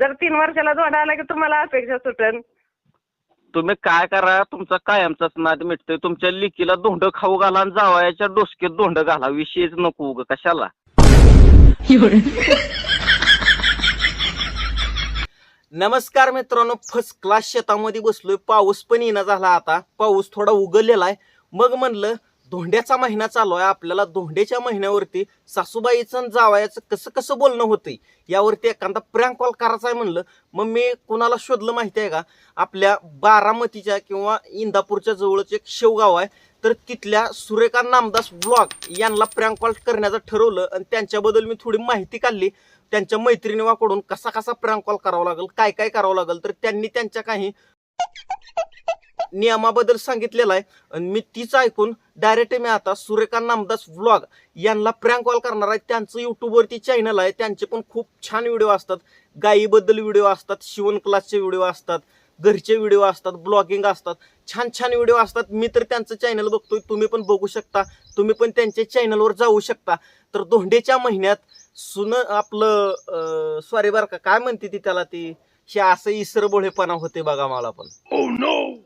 जर तीन वर्षाला धोंडा आला की तुम्हाला अपेक्षा सुटन. तुम्ही काय करा तुमचा कायमचाच नाद मिटतोय तुमच्या लिकीला धोंड खाऊ घाला आणि जावयाच्या डोसक्यात धोंड घाला विषयच नको उग कशाला? नमस्कार मित्रांनो फर्स्ट क्लास शेतामध्ये बसलोय पाऊस पण येणं झाला आता पाऊस थोडा उगलेला आहे मग म्हणलं धोंड्याचा महिना चालू आहे. आपल्याला धोंड्याच्या महिन्यावरती सासूबाईचं जावयाचं कसं कसं बोलणं होतंय यावरती एखादा प्रँक कॉल करायचा आहे म्हणलं मग मी कुणाला शोधलं माहिती आहे का? आपल्या बारामतीच्या किंवा इंदापूरच्या जवळच एक शेवगाव आहे. तर तिथल्या सुरेखा नामदास ब्लॉग यांना प्रँक कॉल करण्याचं ठरवलं आणि त्यांच्याबद्दल मी थोडी माहिती काढली. त्यांच्या मैत्रिणीवाकडून कसा कसा प्रँक कॉल करावा लागेल काय काय करावं लागेल तर त्यांनी त्यांच्या काही नियमाबद्दल सांगितलेलं आहे. आणि मी तीच ऐकून डायरेक्ट मी आता सूर्यकांत नामदास व्लॉग यांना प्रँक कॉल करणार आहे. त्यांचं युट्यूबवरती चॅनल आहे. त्यांचे पण खूप छान व्हिडिओ असतात. गायीबद्दल व्हिडिओ असतात शिवण क्लासचे व्हिडिओ असतात घरचे व्हिडिओ असतात ब्लॉगिंग असतात. छान छान व्हिडिओ असतात. मी तर त्यांचं चॅनल बघतोय. तुम्ही पण बघू शकता. तुम्ही पण त्यांच्या चॅनलवर जाऊ शकता. तर धोंडेच्या महिन्यात सुन आपलं सॉरी बरं का. काय म्हणते ती त्याला ती? हे असं इसरबोळेपणा होते बघा मला पण. Oh, डोसकेत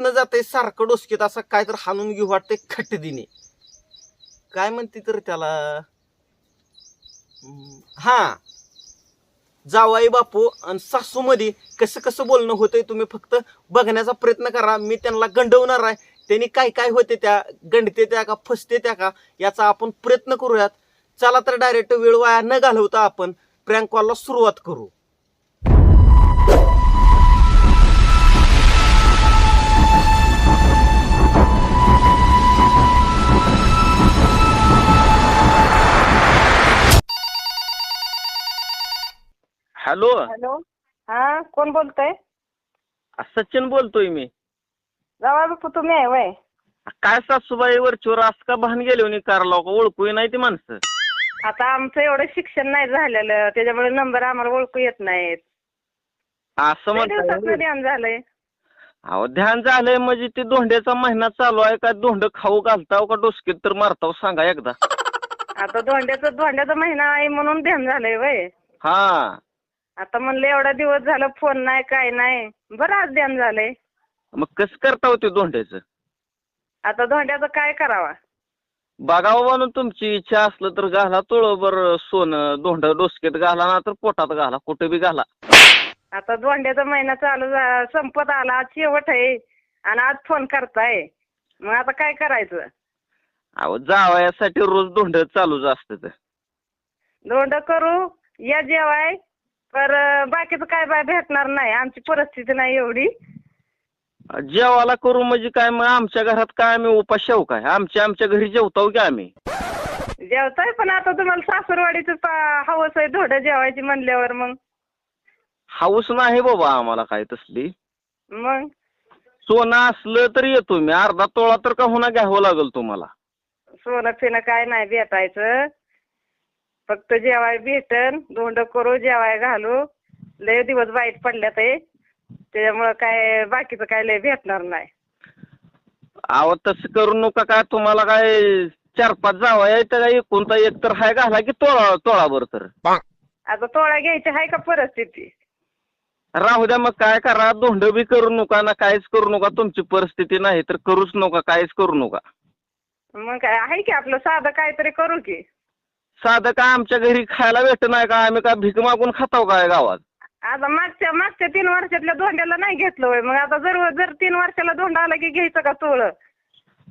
न जाते सारखं डोसकेत असं काय तर हाणून घेऊ वाटते खटदिने काय म्हणते तर त्याला? हा. जावाई बापू आणि सासू मध्ये कसं कसं बोलणं होतंय तुम्ही फक्त बघण्याचा प्रयत्न करा. मी त्यांना गंडवणार आहे. त्यांनी काय काय होते त्या गंडते त्या का फसते त्या का याचा आपण प्रयत्न करूयात. चला तर डायरेक्ट वेळ वाया न घालवता आपण प्रँक कॉलला सुरुवात करू. हॅलो? हॅलो? हा कोण बोलतय? सचिन बोलतोय मी. जावा बापू तुम्ही आहे वय. काय सासूबाई वरचीवर असं का भान गेले म्हणे कारला का? ओळखू नाही ती माणसं. आता आमचं एवढं शिक्षण नाही झालेलं. त्याच्यामुळे नंबर आम्हाला ओळखू येत नाहीत. असं लय ध्यान झालंय. अहो ध्यान झालंय म्हणजे ते धोंड्याचा महिना चालू आहे का? धोंड खाऊ घालताव का? डोसकीत तर मारताव सांगा एकदा. आता धोंड्याचं धोंड्याचा महिना आहे म्हणून ध्यान झालंय वय. हा. आता म्हणलं एवढा दिवस झालं फोन नाही काय नाही. बरं आज ध्यान झालंय. मग कसं करताव ते धोंड्याचं? आता धोंड्याचं काय करावा? बघावं म्हणून तुमची इच्छा असलं तर घाला तुळ बर सोनं धोंड डोसकीत घाला ना तर पोटात घाला कुठे बी घाला. आता धोंड्याचा महिना चालू झा- संपत आला आज शेवट आहे. आणि आज फोन करताय. मग आता काय करायचं? अहो जावयासाठी रोज धोंड चालूच असतं ते. धोंड करू या जेवाय. पर बाकीचं काय बाय भेटणार नाही. आमची परिस्थिती नाही एवढी. जेवायला करू म्हणजे काय मग आमच्या घरात काय आम्ही उपास शेव काय? आमच्या आमच्या घरी जेवताव की आम्ही? जेवताय पण आता तुम्हाला सासरवाडीचं हवस आहे धोंड जेवायची म्हणल्यावर मग. हाऊस नाही बाबा आम्हाला काय तसली. मग? सोनं असलं तर येतो मी. अर्धा तोळा तर का होणार घ्यावं लागेल तुम्हाला? सोनं फिनं काय नाही भेटायचं. फक्त जेवाय भेटन धोंड करू जेवाय घालू. लय दिवस वाईट पडल्यात ते. त्याच्यामुळं काय बाकीचं काय लय भेटणार नाही. अहो तसं करू नका काय तुम्हाला काय चार पाच जावा यायचं काय कोणता एक तर हाय घाला की तोळा तोळाभर तर. आता तोळा घ्यायची आहे का परिस्थिती? राहू द्या मग काय करा धोंड बी करू नका ना काहीच करू नका. तुमची परिस्थिती नाही तर करूच नका काहीच करू नका. मग काय आहे की आपलं साधं काहीतरी करू की. साधं काय आमच्या घरी खायला भेट नाही का? आम्ही काय भीक मागून खाताव काय गावात? आता मागच्या मागच्या तीन वर्षातल्या धोंड्याला नाही घेतलं होय. मग आता जर जर तीन वर्षाला धोंडा आला की घ्यायचं का तोळ?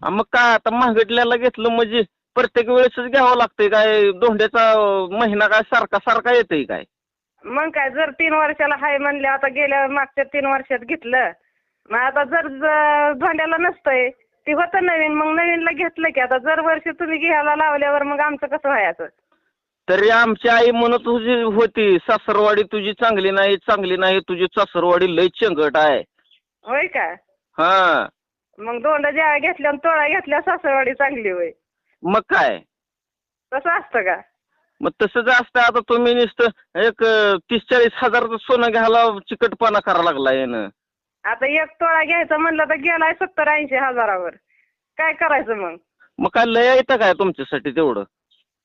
आ मग काय आता महागडल्याला घेतलं म्हणजे प्रत्येक वेळेसच घ्यावं लागतंय काय? धोंड्याचा महिना काय सारखा सारखा येतंय काय? मग काय जर तीन वर्षाला हाय म्हणले आता गेल्या मागच्या तीन वर्षात घेतलं. मग आता जर ज- धोंड्याला नसतंय ती होतं नवीन. मग नवीनला घेतलं की आता जर वर्षी तुम्ही घ्यायला लावल्यावर मग आमचं कसं व्हायचं? तरी आमची आई म्हणत होती होती सासरवाडी तुझी चांगली नाही चांगली नाही तुझी सासरवाडी लय चंगट आहे. होय का? हा. मग दोंड ज्या घेतल्या आणि तोळा घेतल्या सासरवाडी चांगली होय. मग काय? तसं असतं का? मग तसंच असतं. आता तुम्ही नुसतं एक अं, तीस चाळीस हजाराचं सोनं घ्यायला चिकटपणा करा लागला यानं. आता एक तोळा घ्यायचा म्हणलं तर गेलाय सत्तर ऐंशी हजारावर. काय करायचं मग? मग काय लय येतं काय तुमच्यासाठी तेवढं?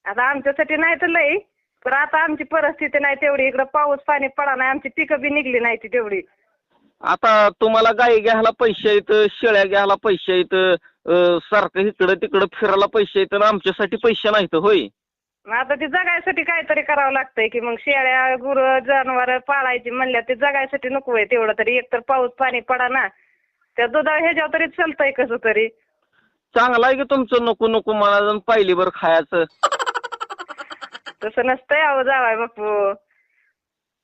आता आमच्यासाठी नाही तर लई पण आता आमची परिस्थिती नाही तेवढी. इकडं पाऊस पाणी पडा नाही. आमची पिकं बी निघली नाही ती तेवढी. आता तुम्हाला गाई घ्यायला पैसे आहेत शेळ्या घ्यायला पैसे आहेत अं, सारखं इकडं तिकडं फिरायला पैसे आहेत आणि आमच्यासाठी पैसे नाहीत होय? मग आता ते जगायसाठी काहीतरी करावं लागतंय की मग शेळ्या गुर जनावर पाळायची म्हणल्या ते जगायसाठी नको आहे तेवढं तरी. एक तर पाऊस पाणी पडा ना. त्या दुधा ह्याच्यावर तरी चालतंय कसं तरी. चांगलं आहे की तुमचं नको नको मला जाऊन पाहिली बरं खायचं. तसं नसतंय अहो जावाय बापू.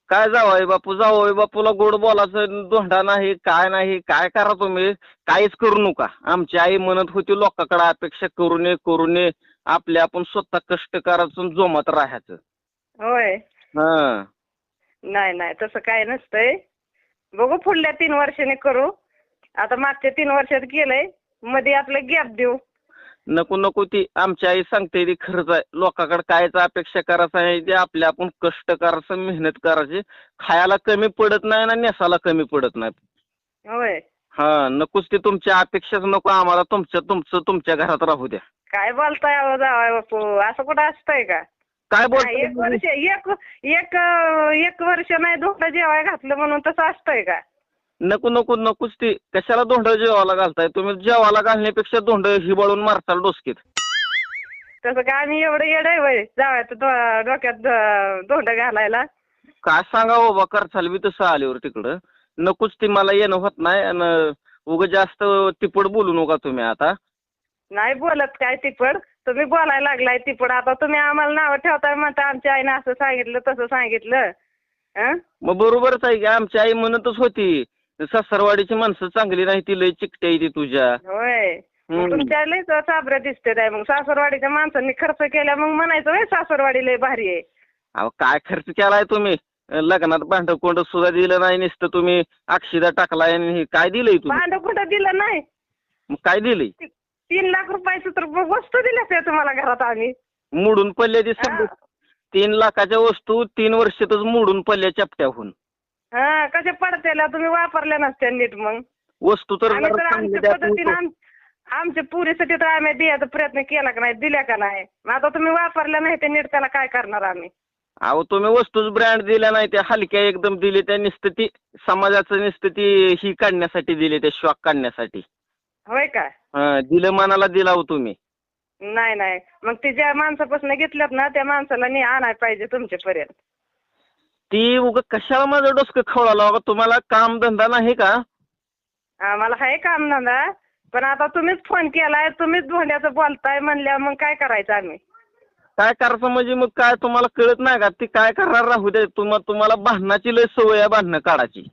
काय जावंय बापू जावंय बापूला गोड बोलायचं धोंडा नाही काय नाही काय करा तुम्ही? काहीच करू नका. आमची आई म्हणत होती लोकांकडे अपेक्षा करू नये करू नये. आपले आपण स्वतः कष्ट करायचं जोमात राहायचं. होय. हा. नाही नाही तसं काय नसतंय. बघू पुढल्या तीन वर्षांनी करू. आता मागच्या तीन वर्षात गेलंय. मध्ये आपलं गॅप देऊ. नको नको ती आमची आई सांगते ती खरंच आहे लोकांकडे कायच अपेक्षा करायचं नाही. ते आपले आपण कष्ट करायचं मेहनत करायची. खायला कमी पडत नाही ना नेसाला कमी पडत नाही. होय. हा नकोच ते तुमच्या अपेक्षाच नको. आम्हाला तुमच्या तुमचं तुमच्या घरात राहू द्या. काय बोलताय अहो जावाय बापू? असं कुठं असतंय का? काय नाही, एक वर्ष एक एक एक वर्ष नाही धोंड जेवाय घातलं म्हणून तसं असतंय का? नको नको नकोच ती. कशाला धोंड जेवायला घालताय? तुम्ही जेवायला घालण्यापेक्षा धोंड हिबाळून मारताल डोसकीत. तसं काय आम्ही एवढं येड आहे वय जावायचं डो- डोक्यात ध- धोंड घालायला. काय सांगा बाबा करचाल बी तसं आल्यावर तिकडं. नकोच ती मला येणं होत नाही आणि उग जास्त तिपड बोलू नका तुम्ही आता. नाही बोलत काय तिपड? तुम्ही बोलायला लागलाय तिपड. आता तुम्ही आम्हाला नावं ठेवताय म्हणता आमच्या आईनं असं सांगितलं तसं सांगितलं. हं? मग बरोबरच आहे की आमची आई म्हणतच होती सासरवाडीची माणसं चांगली नाही ती लय चिकटी आहे ती तुझ्या. होय. मग हम्म. तुमच्या लय चाबऱ्या दिसते आहे. मग सासरवाडीच्या माणसांनी खर्च केला मग म्हणायचं होय सासरवाडी लय भारी आहे. अहो काय खर्च केलाय तुम्ही? लग्नात भांड कोंड सुद्धा दिलं नाही नुसतं तुम्ही अक्षिदा टाकलाय आणि हे काय दिलंय तुम्ही? भांड कुठं दिलं नाही? मग काय दिलंय? तीन लाख रुपयाचं तर वस्तू दिल्याच आहे तुम्हाला घरात आम्ही. मोडून पडल्या ती हा. सगळं. तीन लाखाच्या वस्तू तीन वर्षातच मोडून पडल्या चपट्याहून. हा कशा पडतेला? तुम्ही वापरल्या नसत्या नीट मग. वस्तू तर आम्ही जरा आमच्या द्या पद्धतीने तुम्ही. आम- आमच्या पुरीसाठी तर आम्ही द्यायचा प्रयत्न केला का नाही दिल्या का नाही? मग आता तुम्ही वापरल्या नाही ते नीट त्याला काय करणार आम्ही? अहो तुम्ही वस्तूच ब्रँड दिल्या नाही त्या हलक्या एकदम दिले त्या नुसतं ती समाजाचं नुसतं ती ही काढण्यासाठी दिले त्या शॉक काढण्यासाठी. होय का? हा, दिलं मनाला दिला हो तुम्ही. नाही नाही. मग ते ज्या माणसापासून घेतल्यात ना त्या माणसाला नी आणायला पाहिजे तुमच्यापर्यंत. ती उग कशाला माझं डोसकं खवळालं तुम्हाला काम धंदा नाही का? आम्हाला आहे काम धंदा पण आता तुम्हीच फोन केलाय तुम्हीच धोंड्याचं बोलताय म्हणल्या मग काय करायचं आम्ही? काय करायचं म्हणजे मग काय तुम्हाला कळत नाही का? ती काय करणार राहू दे. तुम्हा तुम्हाला भांडणाची लय सवय आहे भांडणं काढायची.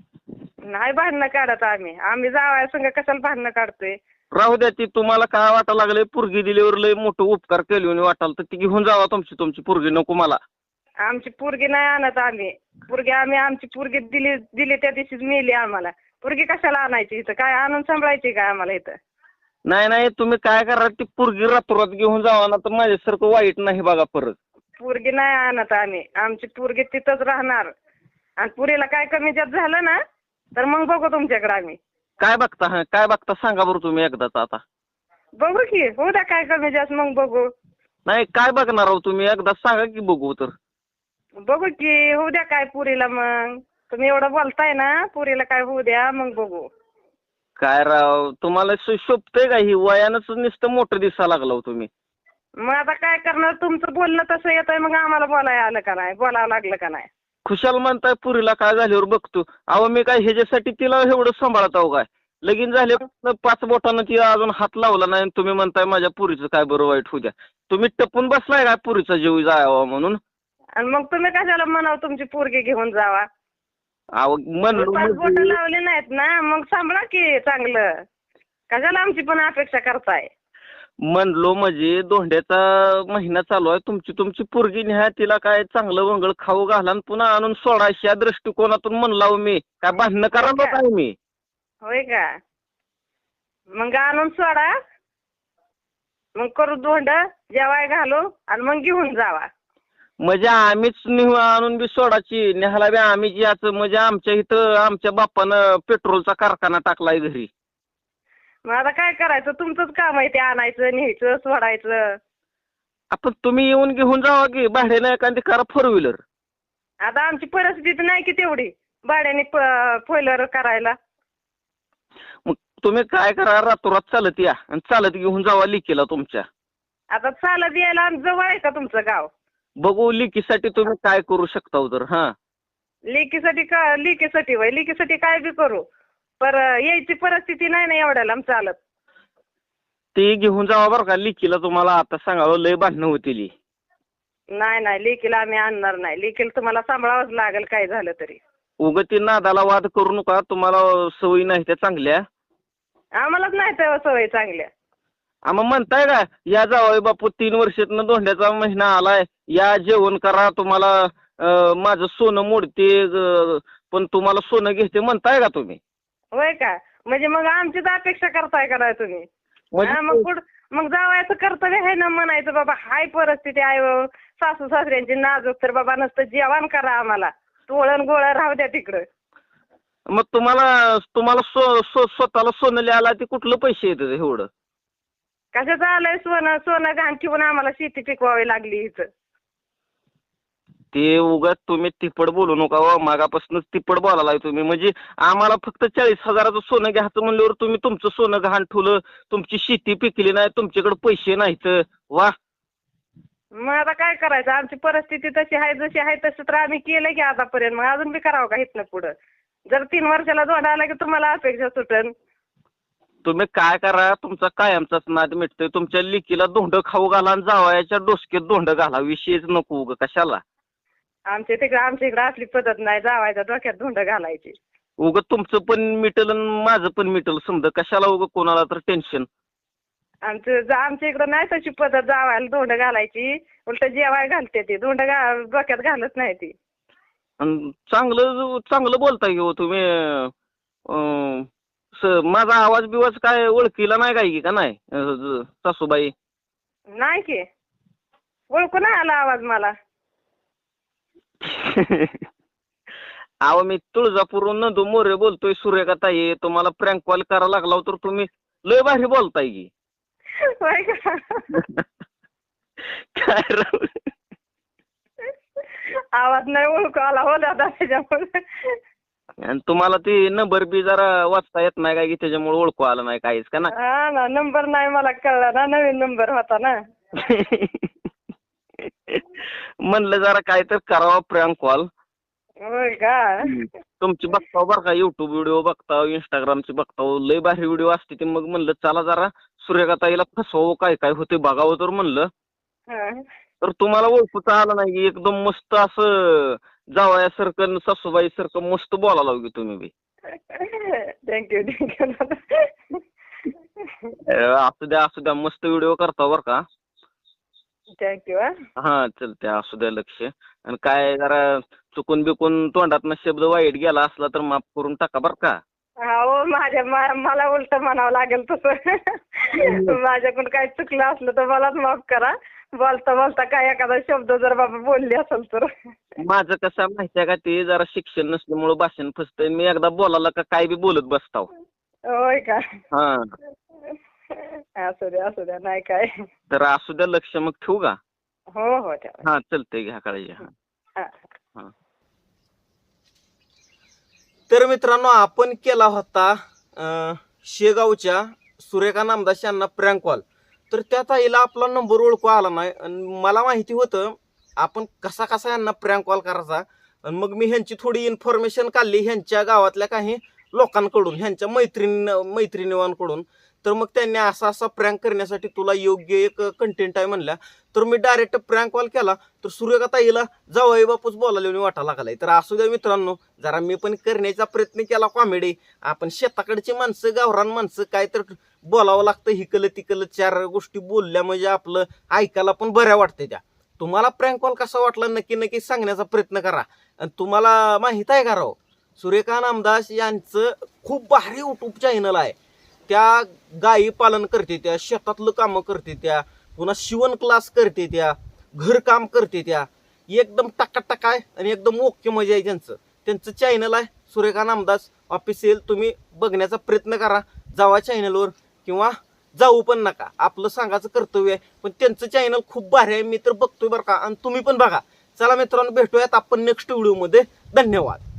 नाही भांडणं काढत आम्ही. आम्ही जावाय संग कशाला भांडणं काढतोय? राहू द्या ती तुम्हाला काय वाटायला लागलंय? पुरगी दिल्यावर लय मोठं उपकार केले वाटाल तर ती घेऊन जावा तुमची तुमची पुरगी नको मला. आमची पोरगी नाही आणत आम्ही. पोरगी आम्ही आमची पोरगी दिली दिली त्या दिवशीच मेली आम्हाला. पोरगी कशाला आणायची इथं? काय आणून सांभाळायची काय आम्हाला इथं? नाही नाही तुम्ही काय करा ती पुरगी रातोरात घेऊन जावा ना तर माझ्यासारखं वाईट नाही बघा परत. पोरगी नाही आणत आम्ही. आमची पोरगी तिथंच राहणार. आणि पुरीला काय कमी जास्त झालं ना तर मग बघू तुमच्याकडे आम्ही. काय बघता हा काय बघता सांगा बरं तुम्ही एकदाच आता. बघू की होऊ द्या काय कमी जास्त मग बघू. नाही काय बघणार आहो तुम्ही? एकदा सांगा की बघू तर. बघू की होऊ द्या काय पुरीला मग. तुम्ही एवढं बोलताय ना पुरीला काय होऊ द्या मग बघू. काय राव तुम्हाला शो- शोभतंय का? ही वयानंच नुसतं मोठं दिसायला लागला हो तुम्ही. मग आता काय करणार? तुमचं बोलणं तसं येतंय मग आम्हाला बोलायला आलं का नाही? बोलावं लागलं का नाही? खुशाल म्हणताय पुरीला काय झाल्यावर बघतो. अहो मी काय ह्याच्यासाठी तिला एवढं सांभाळत आहो काय? लगीन झाले पाच बोटानं तिला अजून हात लावला नाही आणि तुम्ही म्हणताय माझ्या पुरीचं काय बरं वाईट होऊ द्या. तुम्ही टपून बसलाय काय पुरीचा जीव जावा म्हणून? आणि मग तुम्ही कशाला म्हणावं तुमची पोरगी घेऊन जावा? अहो म्हणलो पाच बोट म्हणजे- लावले नाहीत ना मग सांभाळा की चांगलं. कशाला आमची पण अपेक्षा करताय? म्हणलो म्हणजे दोंड्याचा महिना चालू आहे. तुमची तुमची पोरगी न्या तिला काय चांगलं वंगळ खाऊ घाला आणि पुन्हा आणून सोडा या दृष्टिकोनातून म्हणला हो मी. काय भांडणं करा काय मी? होय का? मग आणून सोडा. मग करू धोंड जेवाय घालू आणि मग घेऊन जावा. म्हणजे आम्हीच निहू आणून बी सोडाची न्यायला बी आम्ही याचं म्हणजे आमच्या इथं आमच्या बापानं पेट्रोलचा कारखाना टाकलाय घरी. मग आता काय करायचं? तुमचंच काम आहे ते आणायचं न्यायचं सोडायचं. आपण तुम्ही येऊन घेऊन जावा की भाड्याने एखादी करा फोर व्हीलर आता आमची परिस्थिती नाही की तेवढी. भाड्याने फोयलर करायला. मग तुम्ही काय करा रातोरात चालत या आणि चालत घेऊन जावा लिकीला तुमच्या. आता चालत यायला जवळ आहे का तुमचं गाव? बघू लिकीसाठी तुम्ही काय करू शकता हो तर हा. लेकीसाठी का लेकीसाठी वय लेकीसाठी काय बी करू. पर यायची परिस्थिती नाही ना एवढ्याला आम चालत. ते घेऊन जावा बरं का लिकीला तुम्हाला आता सांगावं लय भांडणं होतील नाही नाही लेकीला आम्ही आणणार नाही. लेकीला तुम्हाला सांभाळावंच लागेल काय झालं तरी. उगं ती नादाला वाद करू नका तुम्हाला सवयी नाही त्या चांगल्या. आम्हालाच नाही तर सवय चांगल्या. आम्हा म्हणताय का या जावय बापू तीन वर्षातनं धोंड्याचा महिना आलाय या जेवण करा तुम्हाला अं, माझं सोनं मोडते अं, पण तुम्हाला सोनं घेते म्हणताय का तुम्ही? होय का? म्हणजे मग आमचीच अपेक्षा करताय का नाही तुम्ही? म्हणजे हा, मग पुढ- मग जावायचं कर्तव्य आहे ना म्हणायचं बाबा हाय परिस्थिती आहे. सासू सासऱ्यांची नाजूक तर बाबा नसतं जेवण करा आम्हाला. तोळण गोळं राहू द्या तिकडं. मग तुम्हाला तुम्हाला स्वतःला सोनं लिहायला ते कुठलं पैसे येतात एवढं? कशाचं आलंय सोनं? सोनं घाण ठेवून आम्हाला शेती पिकवावी लागली इथं. ते उगाच तुम्ही तिप्पट बोलू नका व मागापासूनच तिप्पट बोलायला तुम्ही. म्हणजे आम्हाला फक्त चाळीस हजाराचं सोनं घ्यायचं म्हणल्यावर तुम्ही तुमचं सोनं गहाण ठेवलं तुमची शेती पिकली नाही तुमच्याकडे पैसे नाहीत. वा. मग आता काय करायचं? आमची परिस्थिती तशी आहे जशी आहे तसं तर आम्ही केलं की आतापर्यंत. मग अजून बी करावं का इथनं पुढं? जर तीन वर्षाला जोड आला की तुम्हाला अपेक्षा सुटन. तुम्ही काय करा? तुमचा कायमचाच नाद मिटतोय. तुमच्या लिकीला धोंड खाऊ घाला आणि जावयाच्या डोसक्यात धोंड घाला. विषयच नको उगं कशाला. आमच्या तिकडे आमच्या इकडे असली पद्धत नाही जावायच्या डोक्यात धुंड घालायची. उगं तुमचं पण मिटल आणि माझं पण मिटल समजा कशाला उगं कोणाला तर टेन्शन आमचं जा- आमच्या इकडं नाही तशी पद्धत जावायला धोंड घालायची. उलट जेवाय घालते ती धोंड घा डोक्यात घालत नाही ती. आणि चांगलं चांगलं बोलताय की हो तुम्ही. अं, स- माझा आवाज बिवाज काय ओळखीला नाही काय की का नाही? अं, ज- सासूबाई? नाही की. ओळखू नाही आला आवाज मला. अहो मी तुळजापूरहून नंदू मोरे बोलतोय सूर्यका ताई तुम्हाला प्रँक कॉल करायला लागला तर तुम्ही लय भारी बोलताय की. होय का? काय राव? आवाज नाही ओळखू आला हो दादा त्याच्यामुळे. आणि तुम्हाला ते नंबर बी जरा वाचता येत नाही काय की त्याच्यामुळे ओळखू आलं नाही काहीच का ना? हा ना नंबर नाही मला कळला ना नवीन नंबर होता ना. म्हणलं जरा काय तर करावा प्रँक कॉल होय का? तुमची बघताव बरं का युट्यूब व्हिडिओ बघताव इंस्टाग्रामचे बघताव. लय भारी व्हिडिओ असते ते. मग म्हणलं चला जरा सूर्यकाताईला फसवावं काय काय होते बघावं तर म्हणलं. हा. तर तुम्हाला ओळखूचा आलं नाही एकदम मस्त असं जावयासारखं आणि सासूबाईसारखं मस्त बोलायला लागली तुम्ही बी. थँक्यू थँक्यू अं, असू द्या असू द्या. मस्त व्हिडिओ करता बरं का. हा हा चलते असू द्या लक्ष. आणि काय जरा चुकून बिकून तोंडातनं शब्द वाईट गेला असला तर माफ करून टाका बरं का. हो माझ्या मला उलट म्हणावं लागेल तसं. माझ्याकडून काय चुकलं असलं तर मलाच माफ करा. बोलता बोलता काय एखादा शब्द जर बाबा बोलली असेल तर. माझं कसं आहे माहिती आहे का ते जरा शिक्षण नसल्यामुळं भाषण फसतंय. मी एकदा बोलायला का काय बी बोलत बसताव. होय का? हा. असू द्या असू द्या नाही काय. तर असू द्या लक्ष मग ठेवू का? हो हो ठेवा. हा चलतंय घ्या काळजी हा. हा. तर मित्रांनो आपण केला होता अं, शेगावच्या सुरेखा नामदास यांना प्रँक कॉल तर त्या ताईला आपला नंबर ओळखू आला नाही. आणि मला माहिती होतं आपण कसा कसा यांना प्रँक कॉल करायचा. आणि मग मी ह्यांची थोडी इन्फॉर्मेशन काढली ह्यांच्या गावातल्या काही लोकांकडून ह्यांच्या मैत्रिणी मैत्रिणीवांकडून. तर मग त्यांनी असा असा प्रँक करण्यासाठी तुला योग्य एक कंटेंट आहे म्हणल्या. तर मी डायरेक्ट प्रँक कॉल केला. तर सूर्यकाताईला जावई बापूच बोलायला वाटा लागलाय. तर असू द्या मित्रांनो जरा मी पण करण्याचा प्रयत्न केला कॉमेडी आपण शेताकडची माणसं गावरान माणसं काय तर बोलावं लागतं. हिकलं तिकलं चार गोष्टी बोलल्या म्हणजे आपलं ऐकायला पण बऱ्या वाटते त्या. तुम्हाला प्रँक कॉल कसा वाटला नक्की नक्की सांगण्याचा प्रयत्न करा. आणि तुम्हाला माहीत आहे का राव? सूर्यकांत आमदास यांचं खूप भारी युट्यूब चॅनल आहे. त्या गायी पालन करते त्या शेतातलं कामं करते त्या पुन्हा शिवण क्लास करते त्या घरकाम करते त्या. एकदम टकाटक आहे आणि एकदम ओके मजा आहे त्यांचं. त्यांचं चॅनल आहे सूर्यकांत आमदास ऑफिस ऑफिशियल तुम्ही बघण्याचा प्रयत्न करा. जावा चॅनलवर किंवा जाऊ पण नका. आपलं सांगायचं कर्तव्य आहे पण त्यांचं चॅनल खूप भारी आहे. मी तर बघतोय बरं का आणि तुम्ही पण बघा. चला मित्रांनो भेटूयात आपण नेक्स्ट व्हिडिओमध्ये धन्यवाद.